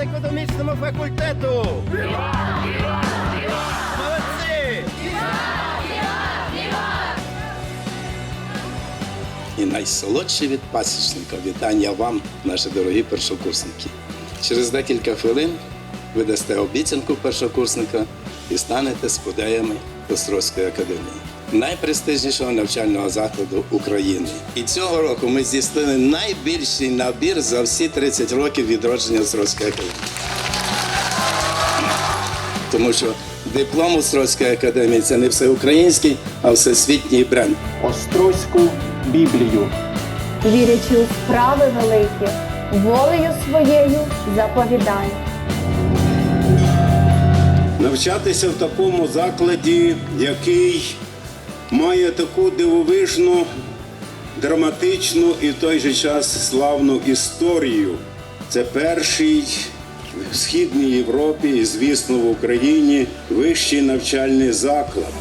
економічному факультету! Молодці! І найсолодше від пасічника вітання вам, наші дорогі першокурсники. Через декілька хвилин ви дасте обіцянку першокурсника і станете спудеями Острозької академії, найпрестижнішого навчального закладу України. І цього року ми здійснили найбільший набір за всі 30 років відродження Острозької академії. Тому що диплом Острозької академії це не всеукраїнський, а всесвітній бренд. Острозьку Біблію. вірячи у справи великі, волею своєю заповідаю. навчатися в такому закладі, який має таку дивовижну, драматичну і в той же час славну історію. Це перший в Східній Європі і, звісно, в Україні вищий навчальний заклад.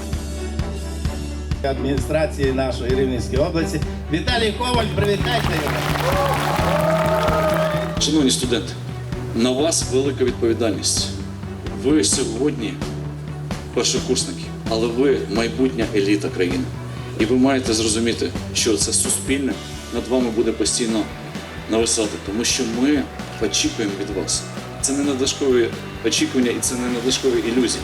Адміністрації нашої Рівненської області. Віталій Коваль, привітайте його! Шановні студенти, на вас велика відповідальність. Ви сьогодні першокурсники, але ви майбутня еліта країни. І ви маєте зрозуміти, що це суспільне над вами буде постійно нависати, тому що ми очікуємо від вас. Це не надлишкові очікування і це не надлишкові ілюзії.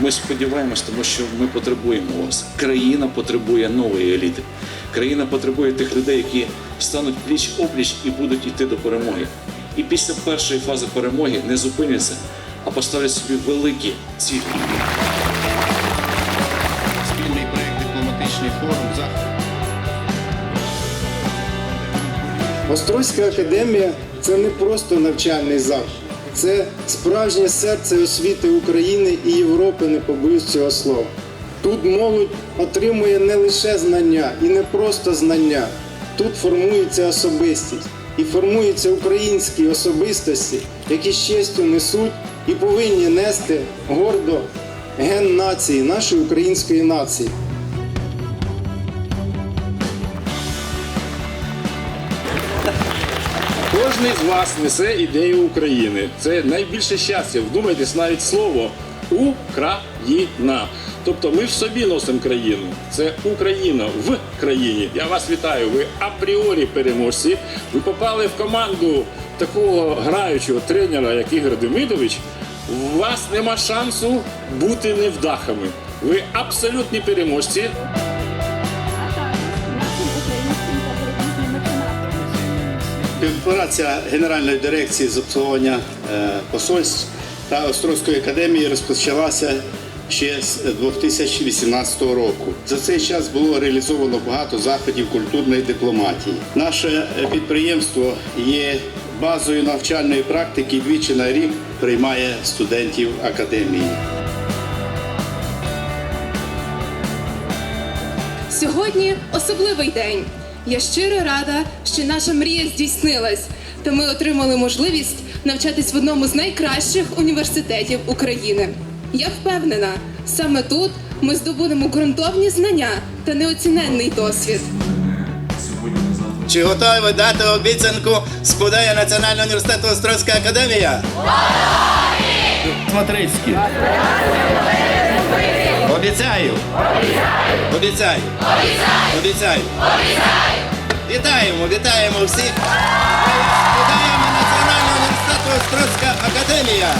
Ми сподіваємось, тому що ми потребуємо вас. Країна потребує нової еліти. Країна потребує тих людей, які стануть пліч опліч і будуть йти до перемоги. І після першої фази перемоги не зупиняться, а поставлять собі великі цілі. Дипломатичний форум захід. Острозька академія це не просто навчальний заклад, це справжнє серце освіти України і Європи, не побоюсь цього слова. Тут молодь отримує не лише знання і не просто знання. Тут формується особистість і формуються українські особистості, які з несуть і повинні нести гордо ген нації, нашої української нації. Кожний з вас несе ідею України. Це найбільше щастя. Вдумайтесь навіть слово Україна. Тобто ми в собі носимо країну. Це Україна в країні. Я вас вітаю. Ви апріорі переможці. Ви попали в команду такого граючого тренера, як Ігор Демидович. У вас нема шансу бути невдахами. Ви абсолютні переможці. Співпраця Генеральної дирекції з обслуговування е, посольств та Острозької академії розпочалася ще з 2018 року. За цей час було реалізовано багато заходів культурної дипломатії. Наше е, підприємство є базою навчальної практики і двічі на рік приймає студентів академії. Сьогодні особливий день. Я щиро рада, що наша мрія здійснилась, та ми отримали можливість навчатись в одному з найкращих університетів України. Я впевнена, саме тут ми здобудемо ґрунтовні знання та неоціненний досвід. Чи готові ви дати обіцянку спудея Національного університету Острозька академія? Смотрицький. Обіцяю. Обіцяю. Обіцяю. Вітаємо, вітаємо всіх. Вітаємо Національного університету Острозька академія.